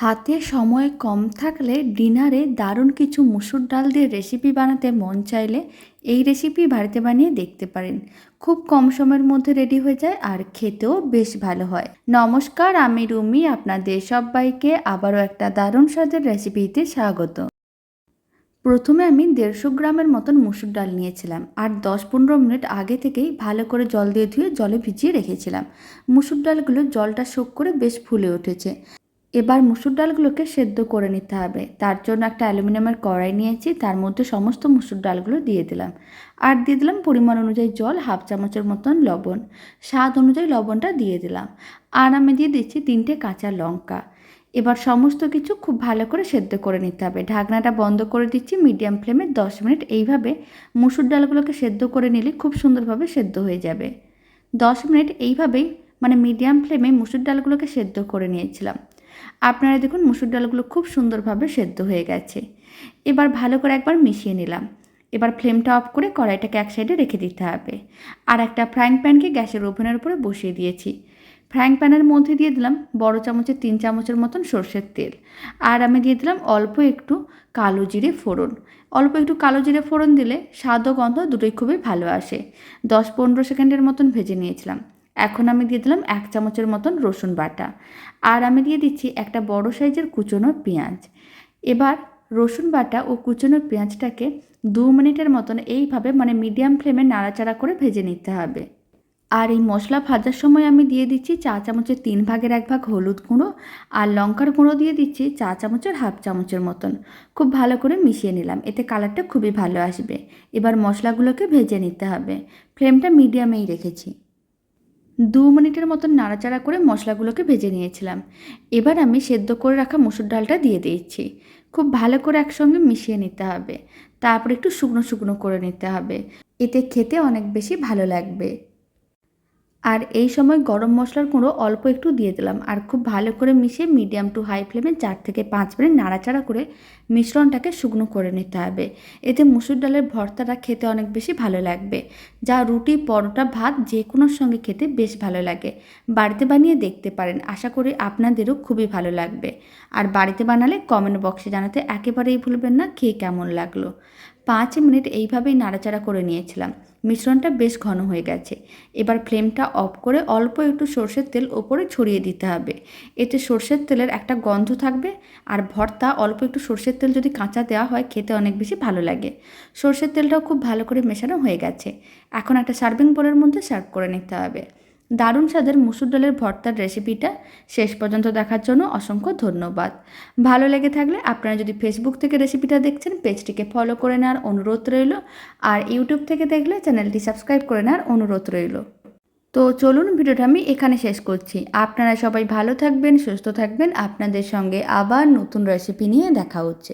হাতে সময় কম থাকলে ডিনারে দারুণ কিছু মুসুর ডাল দিয়ে রেসিপি বানাতে মন চাইলে এই রেসিপি বাড়িতে বানিয়ে দেখতে পারেন। খুব কম সময়ের মধ্যে রেডি হয়ে যায় আর খেতেও বেশ ভালো হয়। নমস্কার, আমি রুমি, আপনাদের সবাইকে আবারও একটা দারুণ স্বাদের রেসিপিতে স্বাগত। প্রথমে আমি দেড়শো গ্রামের মতন মুসুর ডাল নিয়েছিলাম আর দশ পনেরো মিনিট আগে থেকেই ভালো করে জল দিয়ে ধুয়ে জলে ভিজিয়ে রেখেছিলাম। মুসুর ডালগুলো জলটা শোক করে বেশ ফুলে উঠেছে। এবার মুসুর ডালগুলোকে সেদ্ধ করে নিতে হবে। তার জন্য একটা অ্যালুমিনিয়ামের কড়াই নিয়েছি, তার মধ্যে সমস্ত মুসুর ডালগুলো দিয়ে দিলাম। আর দিয়ে দিলাম পরিমাণ অনুযায়ী জল, হাফ চামচের মতন লবণ। স্বাদ অনুযায়ী লবণটা দিয়ে দিলাম। আর আমি দিয়ে দিচ্ছি তিনটে কাঁচা লঙ্কা। এবার সমস্ত কিছু খুব ভালো করে সেদ্ধ করে নিতে হবে। ঢাকনাটা বন্ধ করে দিচ্ছি মিডিয়াম ফ্লেমে দশ মিনিট। এইভাবে মুসুর ডালগুলোকে সেদ্ধ করে নিলে খুব সুন্দরভাবে সেদ্ধ হয়ে যাবে। দশ মিনিট এইভাবেই মানে মিডিয়াম ফ্লেমে মুসুর ডালগুলোকে সেদ্ধ করে নিয়েছিলাম। আপনারা দেখুন মুসুর ডালগুলো খুব সুন্দরভাবে সেদ্ধ হয়ে গেছে। এবার ভালো করে একবার মিশিয়ে নিলাম। এবার ফ্লেমটা অফ করে কড়াইটাকে এক সাইডে রেখে দিতে হবে। আর একটা ফ্রাইং প্যানকে গ্যাসের ওভেনের উপরে বসিয়ে দিয়েছি। ফ্রাইং প্যানের মধ্যে দিয়ে দিলাম বড় চামচের তিন চামচের মতন সর্ষের তেল। আর আমি দিয়ে দিলাম অল্প একটু কালো জিরে ফোড়ন। অল্প একটু কালো জিরে ফোড়ন দিলে স্বাদ ও গন্ধ দুটোই খুবই ভালো আসে। দশ পনেরো সেকেন্ডের মতন ভেজে নিয়েছিলাম। এখন আমি দিয়ে দিলাম এক চামচের মতন রসুন বাটা। আর আমি দিয়ে দিচ্ছি একটা বড় সাইজের কুচনো পেঁয়াজ। এবার রসুন বাটা ও কুচনো পেঁয়াজটাকে দু মিনিটের মতন এইভাবে মানে মিডিয়াম ফ্লেমে নাড়াচাড়া করে ভেজে নিতে হবে। আর এই মশলা ভাজার সময় আমি দিয়ে দিচ্ছি চা চামচের তিন ভাগের এক ভাগ হলুদ গুঁড়ো আর লঙ্কার গুঁড়ো দিয়ে দিচ্ছি চা চামচের হাফ চামচের মতন। খুব ভালো করে মিশিয়ে নিলাম, এতে কালারটা খুবই ভালো আসবে। এবার মশলাগুলোকে ভেজে নিতে হবে। ফ্লেমটা মিডিয়ামেই রেখেছি। দু মিনিটের মতন নাড়াচাড়া করে মশলাগুলোকে ভেজে নিয়েছিলাম। এবার আমি সেদ্ধ করে রাখা মুসুর ডালটা দিয়ে দিয়েছি খুব ভালো করে একসঙ্গে মিশিয়ে নিতে হবে। তারপর একটু শুকনো শুকনো করে নিতে হবে। এতে খেতে অনেক বেশি ভালো লাগবে। আর এই সময় গরম মশলার গুঁড়ো অল্প একটু দিয়ে দিলাম আর খুব ভালো করে মিশিয়ে মিডিয়াম টু হাই ফ্লেমে চার থেকে পাঁচ মিনিট নাড়াচাড়া করে মিশ্রণটাকে শুকনো করে নিতে হবে। এতে মুসুর ডালের ভর্তাটা খেতে অনেক বেশি ভালো লাগবে, যা রুটি, পরোটা, ভাত যে কোনোর সঙ্গে খেতে বেশ ভালো লাগে। বাড়িতে বানিয়ে দেখতে পারেন, আশা করি আপনাদেরও খুবই ভালো লাগবে। আর বাড়িতে বানালে কমেন্ট বক্সে জানাতে একেবারেই ভুলবেন না, খেয়ে কেমন লাগল? পাঁচ মিনিট এইভাবেই নাড়াচাড়া করে নিয়েছিলাম। মিশ্রণটা বেশ ঘন হয়ে গেছে। এবার ফ্লেমটা অফ করে অল্প একটু সর্ষের তেল ওপরে ছড়িয়ে দিতে হবে। এতে সর্ষের তেলের একটা গন্ধ থাকবে আর ভর্তা অল্প একটু সর্ষের তেল যদি কাঁচা দেওয়া হয় খেতে অনেক বেশি ভালো লাগে। সর্ষের তেলটাও খুব ভালো করে মেশানো হয়ে গেছে। এখন একটা সার্ভিং বোলের মধ্যে সার্ভ করে নিতে হবে। দারুণ স্বাদের মুসুর ডালের ভর্তার রেসিপিটা শেষ পর্যন্ত দেখার জন্য অসংখ্য ধন্যবাদ। ভালো লেগে থাকলে আপনারা যদি ফেসবুক থেকে রেসিপিটা দেখছেন, পেজটিকে ফলো করে নেওয়ার অনুরোধ রইল। আর ইউটিউব থেকে দেখলে চ্যানেলটি সাবস্ক্রাইব করে নেওয়ার অনুরোধ রইল। তো চলুন ভিডিওটা আমি এখানে শেষ করছি। আপনারা সবাই ভালো থাকবেন, সুস্থ থাকবেন। আপনাদের সঙ্গে আবার নতুন রেসিপি নিয়ে দেখা হচ্ছে।